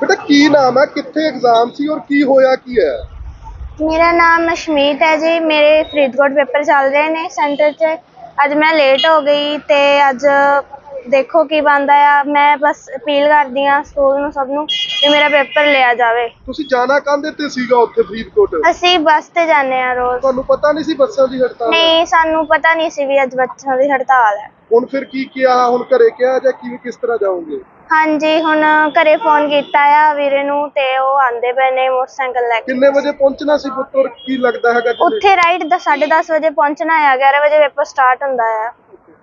ਬੇਟਾ ਕੀ ਨਾਮ ਹੈ? ਕਿੱਥੇ ਐਗਜ਼ਾਮ ਸੀ ਔਰ ਕੀ ਹੋਇਆ ਕੀ ਹੈ? ਮੇਰਾ ਨਾਮ ਅਸ਼ਮੀਤ ਹੈ ਜੀ। ਮੇਰੇ ਫਰੀਦਕੋਟ ਪੇਪਰ ਚੱਲ ਰਹੇ ਨੇ ਸੈਂਟਰ 'ਚ। ਅੱਜ ਮੈਂ ਲੇਟ ਹੋ ਗਈ ਤੇ ਅੱਜ ਦੇਖੋ ਕੀ ਬਣਦਾ ਆ। ਮੈਂ ਬਸ ਅਪੀਲ ਕਰਦੀ ਆ ਸਕੂਲ ਨੂੰ ਸਭ ਨੂੰ ਕਿ ਮੇਰਾ ਪੇਪਰ ਲਿਆ ਜਾਵੇ। ਤੁਸੀਂ ਜਾਣਾ ਕਾਹਦੇ ਤੇ ਸੀਗਾ ਉੱਥੇ ਫਰੀਦਕੋਟ? ਅਸੀਂ ਬੱਸ ਤੇ ਜਾਂਦੇ ਆ ਰੋਜ਼। ਤੁਹਾਨੂੰ ਪਤਾ ਨਹੀਂ ਸੀ ਬੱਸਾਂ ਦੀ ਹੜਤਾਲ? ਹੈ? ਨਹੀਂ ਸਾਨੂੰ ਪਤਾ ਨਹੀਂ ਸੀ ਵੀ ਅੱਜ ਬੱਚਿਆਂ ਦੀ ਹੜਤਾਲ ਹੈ। ਹੁਣ ਫਿਰ ਕੀ ਕਿਹਾ? ਹੁਣ ਘਰੇ ਕਿਹਾ ਜਾਂ ਕਿਵੇਂ ਕਿਸ ਤਰ੍ਹਾਂ ਜਾਓਗੇ? ਹਾਂਜੀ ਹੁਣ ਘਰੇ ਫੋਨ ਕੀਤਾ ਆ ਵੀਰੇ ਨੂੰ ਤੇ ਉਹ ਆਂਦੇ ਪਏ ਨੇ ਮੋਟਰਸਾਈਕਲ ਲੈ ਕੇ। ਕਿੰਨੇ ਵਜੇ ਪਹੁੰਚਣਾ ਸੀ ਪੁੱਤ? ਔਰ ਕੀ ਲੱਗਦਾ ਹੈਗਾ ਕਿ ਉੱਥੇ ਰਾਈਟ ਦਾ 10:30 ਵਜੇ ਪਹੁੰਚਣਾ ਆ 11 ਵਜੇ ਪੇਪਰ ਸਟਾਰਟ ਹੁੰਦਾ ਆ।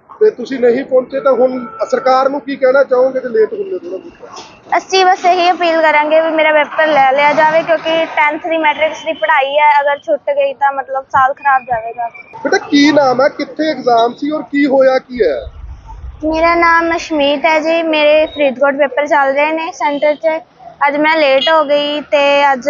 ਤੇ ਤੁਸੀਂ ਨਹੀਂ ਪਹੁੰਚੇ ਤਾਂ ਹੁਣ ਸਰਕਾਰ ਨੂੰ ਕੀ ਕਹਿਣਾ ਚਾਹੋਗੇ ਜੇ ਲੇਟ ਹੁੰਦੇ ਥੋੜਾ ਬਹੁਤ? ਅਸੀਂ ਬਸ ਇਹੀ ਅਪੀਲ ਕਰਾਂਗੇ ਵੀ ਮੇਰਾ ਪੇਪਰ ਲੈ ਲਿਆ ਜਾਵੇ ਕਿਉਂਕਿ 10th ਦੀ ਮੈਟ੍ਰਿਕਸ ਦੀ ਪੜ੍ਹਾਈ ਹੈ ਅਗਰ ਛੁੱਟ ਗਈ ਤਾਂ ਮਤਲਬ ਸਾਲ ਖਰਾਬ ਜਾਵੇਗਾ। ਬੇਟਾ ਕੀ ਨਾਮ ਹੈ? ਕਿੱਥੇ ਐਗਜ਼ਾਮ ਸੀ ਔਰ ਕੀ ਹੋਇਆ ਕੀ ਹੈ? ਮੇਰਾ ਨਾਮ ਅਸ਼ਮੀਤ ਹੈ ਜੀ ਮੇਰੇ ਫਰੀਦਕੋਟ ਪੇਪਰ ਚੱਲ ਰਹੇ ਨੇ ਸੈਂਟਰ 'ਚ। ਅੱਜ ਮੈਂ ਲੇਟ ਹੋ ਗਈ ਤੇ ਅੱਜ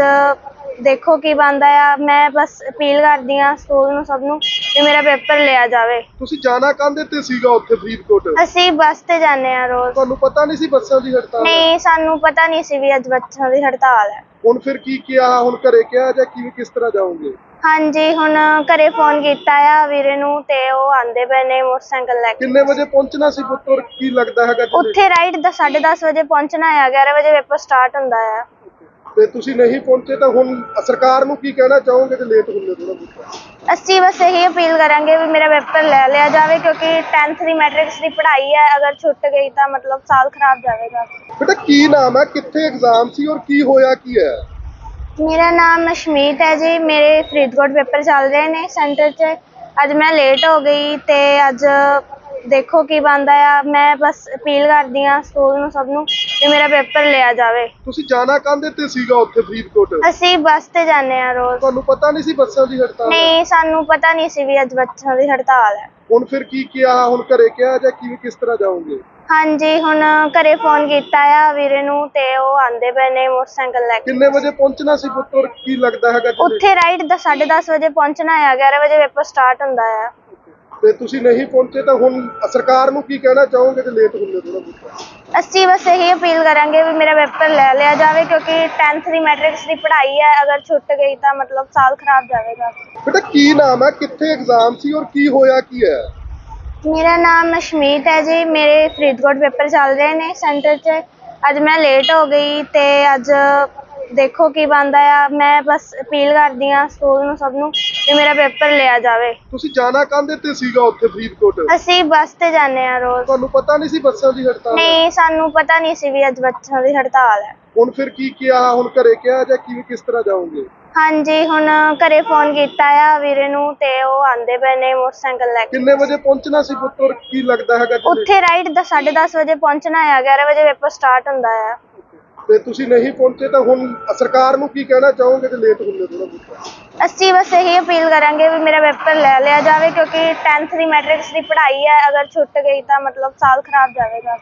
ਦੇਖੋ ਕੀ ਬਣਦਾ ਆ ਮੈਂ ਬਸ ਅਪੀਲ ਕਰਦੀ ਆ ਸਕੂਲ ਨੂੰ ਸਭ ਨੂੰ ਕਿ ਮੇਰਾ ਪੇਪਰ ਲਿਆ ਜਾਵੇ। ਤੁਸੀਂ ਜਾਣਾ ਕਾਹਦੇ ਤੇ ਸੀਗਾ ਉੱਥੇ ਫਰੀਦਕੋਟ? ਅਸੀਂ ਬੱਸ ਤੇ ਜਾਂਦੇ ਆ ਰੋਜ਼। ਤੁਹਾਨੂੰ ਪਤਾ ਨਹੀਂ ਸੀ ਬੱਸਾਂ ਦੀ ਹੜਤਾਲ? ਹੈ? ਨਹੀਂ ਸਾਨੂੰ ਪਤਾ ਨਹੀਂ ਸੀ ਵੀ ਅੱਜ ਬੱਚਿਆਂ ਦੀ ਹੜਤਾਲ ਹੈ। ਹੁਣ ਫਿਰ ਕੀ ਕਿਹਾ? ਹੁਣ ਘਰੇ ਕਿਹਾ ਜਾਂ ਕਿਵੇਂ ਕਿਸ ਤਰ੍ਹਾਂ ਜਾਓਗੇ? ਹਾਂਜੀ ਹੁਣ ਘਰੇ ਫੋਨ ਕੀਤਾ ਆ ਵੀਰੇ ਨੂੰ ਤੇ ਉਹ ਆਂਦੇ ਪਏ ਨੇ ਮੋਟਰਸਾਈਕਲ ਲੈ ਕੇ। ਕਿੰਨੇ ਵਜੇ ਪਹੁੰਚਣਾ ਸੀ ਪੁੱਤ? ਔਰ ਕੀ ਲੱਗਦਾ ਹੈਗਾ ਉੱਥੇ ਰਾਈਟ ਦਾ 10:30 ਵਜੇ ਪਹੁੰਚਣਾ ਆ 11 ਵਜੇ ਪੇਪਰ ਸਟਾਰਟ ਹੁੰਦਾ ਆ। ਤੇ ਤੁਸੀਂ ਨਹੀਂ ਪਹੁੰਚੇ ਤਾਂ ਹੁਣ ਸਰਕਾਰ ਨੂੰ ਕੀ ਕਹਿਣਾ ਚਾਹੋਗੇ ਜੇ ਲੇਟ ਹੁੰਦੇ ਥੋੜਾ ਬਹੁਤ? ਅਸੀਂ ਬਸ ਇਹੀ ਅਪੀਲ ਕਰਾਂਗੇ ਵੀ ਮੇਰਾ ਪੇਪਰ ਲੈ ਲਿਆ ਜਾਵੇ ਕਿਉਂਕਿ 10th ਦੀ ਮੈਟ੍ਰਿਕਸ ਦੀ ਪੜ੍ਹਾਈ ਹੈ ਅਗਰ ਛੁੱਟ ਗਈ ਤਾਂ ਮਤਲਬ ਸਾਲ ਖਰਾਬ ਜਾਵੇਗਾ। ਬੇਟਾ ਕੀ ਨਾਮ ਹੈ? ਕਿੱਥੇ ਐਗਜ਼ਾਮ ਸੀ ਔਰ ਕੀ ਹੋਇਆ ਕੀ ਹੈ? ਮੇਰਾ ਨਾਮ ਅਸ਼ਮੀਤ ਹੈ ਜੀ ਮੇਰੇ ਫਰੀਦਕੋਟ ਪੇਪਰ ਚੱਲ ਰਹੇ ਨੇ ਸੈਂਟਰ 'ਚ। ਅੱਜ ਮੈਂ ਲੇਟ ਹੋ ਗਈ ਤੇ ਅੱਜ ਦੇਖੋ ਕੀ ਬਣਦਾ ਆ। ਮੈਂ ਬਸ ਅਪੀਲ ਕਰਦੀ ਆ ਸਕੂਲ ਨੂੰ ਸਭ ਨੂੰ ਕਿ ਮੇਰਾ ਪੇਪਰ ਲਿਆ ਜਾਵੇ। ਤੁਸੀਂ ਜਾਣਾ ਕਾਹਦੇ ਤੇ ਸੀਗਾ ਉੱਥੇ ਫਰੀਦਕੋਟ? ਅਸੀਂ ਬੱਸ ਤੇ ਜਾਂਦੇ ਆ ਰੋਜ਼। ਤੁਹਾਨੂੰ ਪਤਾ ਨਹੀਂ ਸੀ ਬੱਸਾਂ ਦੀ ਹੜਤਾਲ? ਹੈ? ਨਹੀਂ ਸਾਨੂੰ ਪਤਾ ਨਹੀਂ ਸੀ ਵੀ ਅੱਜ ਬੱਚਿਆਂ ਦੀ ਹੜਤਾਲ ਹੈ। ਹੁਣ ਫਿਰ ਕੀ ਕਿਹਾ? ਹੁਣ ਘਰੇ ਕਿਹਾ ਜਾਂ ਕਿਵੇਂ ਕਿਸ ਤਰ੍ਹਾਂ ਜਾਓਗੇ? ਹਾਂਜੀ ਹੁਣ ਘਰੇ ਫੋਨ ਕੀਤਾ ਆ ਵੀਰੇ ਨੂੰ ਤੇ ਉਹ ਆਂਦੇ ਪਏ ਨੇ ਮੋਟਰਸਾਈਕਲ ਲੈ ਕੇ। ਕਿੰਨੇ ਵਜੇ ਪਹੁੰਚਣਾ ਸੀ ਪੁੱਤ? ਔਰ ਕੀ ਲੱਗਦਾ ਹੈਗਾ ਕਿ ਉੱਥੇ ਰਾਈਟ ਦਾ 10:30 ਵਜੇ ਪਹੁੰਚਣਾ ਆ 11 ਵਜੇ ਪੇਪਰ ਸਟਾਰਟ ਹੁੰਦਾ ਆ। ਤੇ ਤੁਸੀਂ ਨਹੀਂ ਪਹੁੰਚੇ ਤਾਂ ਹੁਣ ਸਰਕਾਰ ਨੂੰ ਕੀ ਕਹਿਣਾ ਚਾਹੋਗੇ ਜੇ ਲੇਟ ਹੁੰਦੇ ਥੋੜਾ ਬਹੁਤ? ਅਸੀਂ ਬਸ ਇਹੀ ਅਪੀਲ ਕਰਾਂਗੇ ਵੀ ਮੇਰਾ ਪੇਪਰ ਲੈ ਲਿਆ ਜਾਵੇ ਕਿਉਂਕਿ 10th ਦੀ ਮੈਟ੍ਰਿਕਸ ਦੀ ਪੜ੍ਹਾਈ ਹੈ ਅਗਰ ਛੁੱਟ ਗਈ ਤਾਂ ਮਤਲਬ ਸਾਲ ਖਰਾਬ ਜਾਵੇਗਾ। ਬੇਟਾ ਕੀ ਨਾਮ ਹੈ? ਕਿੱਥੇ ਐਗਜ਼ਾਮ ਸੀ ਔਰ ਕੀ ਹੋਇਆ ਕੀ ਹੈ? ਮੇਰਾ ਨਾਮ ਅਸ਼ਮੀਤ ਹੈ ਜੀ ਮੇਰੇ ਫਰੀਦਕੋਟ ਪੇਪਰ ਚੱਲ ਰਹੇ ਨੇ ਸੈਂਟਰ 'ਚ। ਅੱਜ ਮੈਂ ਲੇਟ ਹੋ ਗਈ ਤੇ ਅੱਜ ਦੇਖੋ ਕੀ ਬਣਦਾ ਆ। ਮੈਂ ਬਸ ਅਪੀਲ ਕਰਦੀ ਆ ਸਕੂਲ ਨੂੰ ਸਭ ਨੂੰ ਕਿ ਮੇਰਾ ਪੇਪਰ ਲਿਆ ਜਾਵੇ। ਤੁਸੀਂ ਜਾਣਾ ਕਾਹਦੇ ਤੇ ਸੀਗਾ ਉੱਥੇ ਫਰੀਦਕੋਟ? ਅਸੀਂ ਬੱਸ ਤੇ ਜਾਂਦੇ ਆ ਰੋਜ਼। ਤੁਹਾਨੂੰ ਪਤਾ ਨਹੀਂ ਸੀ ਬੱਸਾਂ ਦੀ ਹੜਤਾਲ? ਹੈ? ਨਹੀਂ ਸਾਨੂੰ ਪਤਾ ਨਹੀਂ ਸੀ ਵੀ ਅੱਜ ਬੱਚਿਆਂ ਦੀ ਹੜਤਾਲ ਹੈ। ਹੁਣ ਫਿਰ ਕੀ ਕਿਹਾ? ਹੁਣ ਘਰੇ ਕਿਹਾ ਜਾਂ ਕਿਵੇਂ ਕਿਸ ਤਰ੍ਹਾਂ ਜਾਓਗੇ? ਹਾਂਜੀ ਹੁਣ ਘਰੇ ਫੋਨ ਕੀਤਾ ਆ ਵੀਰੇ ਨੂੰ ਤੇ ਉਹ ਆਂਦੇ ਪਏ ਨੇ ਮੋਟਰਸਾਈਕਲ ਲੈ ਕੇ। ਕਿੰਨੇ ਵਜੇ ਪਹੁੰਚਣਾ ਸੀ ਪੁੱਤ? ਔਰ ਕੀ ਲੱਗਦਾ ਹੈਗਾ ਕਿ ਉੱਥੇ ਰਾਈਟ ਦਾ 10:30 ਵਜੇ ਪਹੁੰਚਣਾ ਆ। 11 ਵਜੇ ਪੇਪਰ ਸਟਾਰਟ ਹੁੰਦਾ ਆ। ਤੇ ਤੁਸੀਂ ਨਹੀਂ ਪਹੁੰਚੇ ਤਾਂ ਹੁਣ ਸਰਕਾਰ ਨੂੰ ਕੀ ਕਹਿਣਾ ਚਾਹੋਗੇ ਤੇ ਲੇਟ ਹੁੰਦੇ ਥੋੜਾ ਬਹੁਤ? ਅਸੀਂ ਬਸ ਇਹੀ ਅਪੀਲ ਕਰਾਂਗੇ ਵੀ ਮੇਰਾ ਪੇਪਰ ਲੈ ਲਿਆ ਜਾਵੇ ਕਿਉਂਕਿ 10th ਦੀ ਮੈਟ੍ਰਿਕਸ ਦੀ ਪੜ੍ਹਾਈ ਹੈ, ਅਗਰ ਛੁੱਟ ਗਈ ਤਾਂ ਮਤਲਬ ਸਾਲ ਖਰਾਬ ਜਾਵੇਗਾ।